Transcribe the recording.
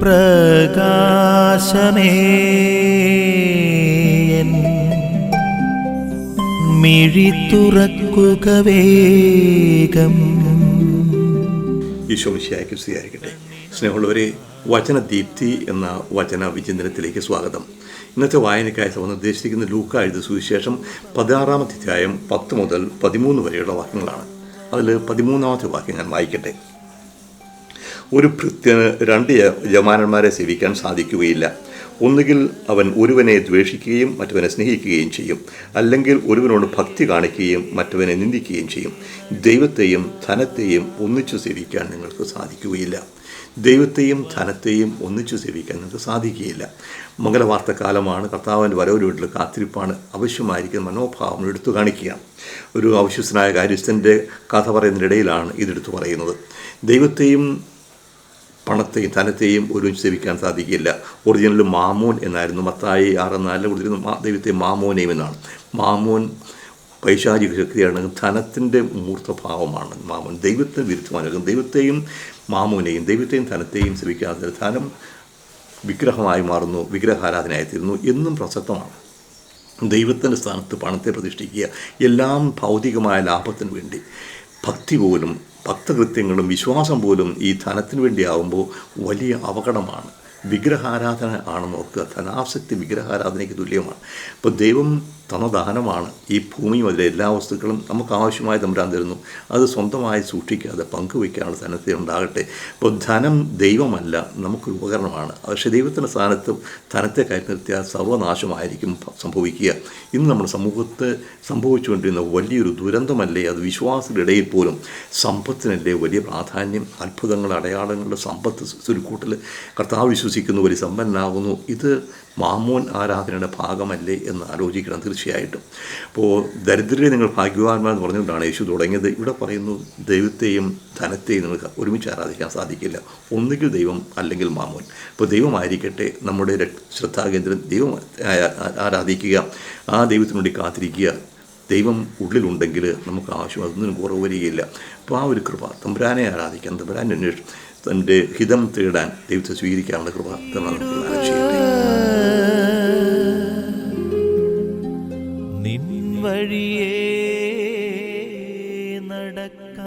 പ്രകാശമേ. മിഴി തുറക്കുക വേഗം. ഈശോമിശിയായ്ക്ക് സ്വീകരിക്കട്ടെ സ്നേഹമുള്ളവരെ വചനദീപ്തി എന്ന വചന വിചിന്തനത്തിലേക്ക് സ്വാഗതം. ഇന്നത്തെ വായനയ്ക്കായി സഭ നിർദ്ദേശിക്കുന്ന ലൂക്ക എഴുത സുവിശേഷം പതിനാറാമത്തെ അധ്യായം പത്ത് മുതൽ പതിമൂന്ന് വരെയുള്ള വാക്യങ്ങളാണ്. അതിൽ പതിമൂന്നാമത്തെ വാക്യം ഞാൻ വായിക്കട്ടെ. ഒരു ഭൃത്യന് രണ്ട് യജമാനന്മാരെ സേവിക്കാൻ സാധിക്കുകയില്ല. ഒന്നുകിൽ അവൻ ഒരുവനെ ദ്വേഷിക്കുകയും മറ്റവനെ സ്നേഹിക്കുകയും ചെയ്യും. അല്ലെങ്കിൽ ഒരുവനോട് ഭക്തി കാണിക്കുകയും മറ്റവനെ നിന്ദിക്കുകയും ചെയ്യും. ദൈവത്തെയും ധനത്തെയും ഒന്നിച്ചു സേവിക്കാൻ നിങ്ങൾക്ക് സാധിക്കുകയില്ല. ദൈവത്തെയും ധനത്തെയും ഒന്നിച്ചു സേവിക്കാൻ നിങ്ങൾക്ക് സാധിക്കുകയില്ല. മംഗലവാർത്ത കാലമാണ് കർത്താവിന്റെ വരവൊരു വീട്ടിൽ കാത്തിരിപ്പാണ് ആവശ്യമായിരിക്കുന്ന മനോഭാവം എടുത്തു കാണിക്കുക. ഒരു അവിശ്വസനായ കാര്യസ്ഥന്റെ കഥ പറയുന്നതിനിടയിലാണ് ഇതെടുത്തു പറയുന്നത്. ദൈവത്തെയും പണത്തെയും ധനത്തെയും ഒരുമിച്ച് സേവിക്കാൻ സാധിക്കില്ല. ഒറിജിനൽ മാമോൻ എന്നായിരുന്നു. മത്തായി ആറ് നാലിൽ കൊടുത്തിരുന്ന ദൈവത്തെ മാമോനെയും എന്നാണ്. മാമോൻ പൈശാചിക ശക്തിയാണ്. ധനത്തിന്റെ മൂർത്തഭാവമാണ്. മാമോൻ ദൈവത്തിന് വിരുദ്ധമാകും ദൈവത്തെയും മാമോനെയും ദൈവത്തെയും ധനത്തെയും സേവിക്കാതെ ധനം വിഗ്രഹമായി മാറുന്നു. വിഗ്രഹാരാധനയായിത്തീരുന്നു. എന്നും പ്രസക്തമാണ്. ദൈവത്തിന്റെ സ്ഥാനത്ത് പണത്തെ പ്രതിഷ്ഠിക്കുക എല്ലാം ഭൗതികമായ ലാഭത്തിന് വേണ്ടി ഭക്തി പോലും ഭക്തകൃത്യങ്ങളും വിശ്വാസം പോലും ഈ ധനത്തിന് വേണ്ടിയാവുമ്പോൾ വലിയ അപകടമാണ്. വിഗ്രഹാരാധന ആണെന്ന് ഓർക്കുക. ധനാസക്തി വിഗ്രഹാരാധനയ്ക്ക് തുല്യമാണ്. അപ്പോൾ ദൈവം തന്ന ദാനമാണ് ഈ ഭൂമിയും അതിലെ എല്ലാ വസ്തുക്കളും നമുക്ക് ആവശ്യമായ തമ്പുരാൻ തരുന്നു. അത് സ്വന്തമായി സൂക്ഷിക്കാതെ പങ്കുവയ്ക്കാനുള്ള ധനത്തെ ഉണ്ടാകട്ടെ. അപ്പോൾ ധനം ദൈവമല്ല നമുക്കൊരു ഉപകരണമാണ്. പക്ഷേ ദൈവത്തിന്റെ സ്ഥാനത്ത് ധനത്തെ കയറ്റി നിർത്തിയാൽ സർവനാശമായിരിക്കും സംഭവിക്കുക. ഇന്ന് നമ്മുടെ സമൂഹത്ത് സംഭവിച്ചുകൊണ്ടിരുന്ന വലിയൊരു ദുരന്തമല്ലേ? അത് വിശ്വാസത്തിന്റെ ഇടയിൽ പോലും സമ്പത്തിനല്ലേ വലിയ പ്രാധാന്യം? അത്ഭുതങ്ങൾ അടയാളങ്ങളുടെ സമ്പത്ത് സുരുക്കൂട്ടിൽ. കർത്താവ് വിശ്വസിക്കുന്നു വലിയ സമ്പന്നനാകുന്നു. ഇത് മാമോൻ ആരാധനയുടെ ഭാഗമല്ലേ എന്ന് ആലോചിക്കണം. തീർച്ചയായിട്ടും. അപ്പോൾ ദരിദ്രരെ നിങ്ങൾ ഭാഗ്യവാന്മാർ എന്ന് പറഞ്ഞുകൊണ്ടാണ് യേശു തുടങ്ങിയത്. ഇവിടെ പറയുന്നു ദൈവത്തെയും ധനത്തെയും നിങ്ങൾക്ക് ഒരുമിച്ച് ആരാധിക്കാൻ സാധിക്കില്ല. ഒന്നുകിൽ ദൈവം അല്ലെങ്കിൽ മാമോൻ. അപ്പോൾ ദൈവമായിരിക്കട്ടെ നമ്മുടെ ശ്രദ്ധാകേന്ദ്രം ദൈവം ആരാധിക്കുക ആ ദൈവത്തിനുവേണ്ടി കാത്തിരിക്കുക. ദൈവം ഉള്ളിലുണ്ടെങ്കിൽ നമുക്ക് ആവശ്യം അതൊന്നും കുറവ് വരികയില്ല. അപ്പോൾ ആ ഒരു കൃപ തമ്പുരാനെ ആരാധിക്കാൻ തമ്പുരാൻ അന്വേഷിച്ച് തന്റെ ഹിതം തേടാൻ ദൈവത്തെ സ്വീകരിക്കാനുള്ള കൃപ തന്നെ നമുക്ക് ചെയ്യട്ടെ. வழியே.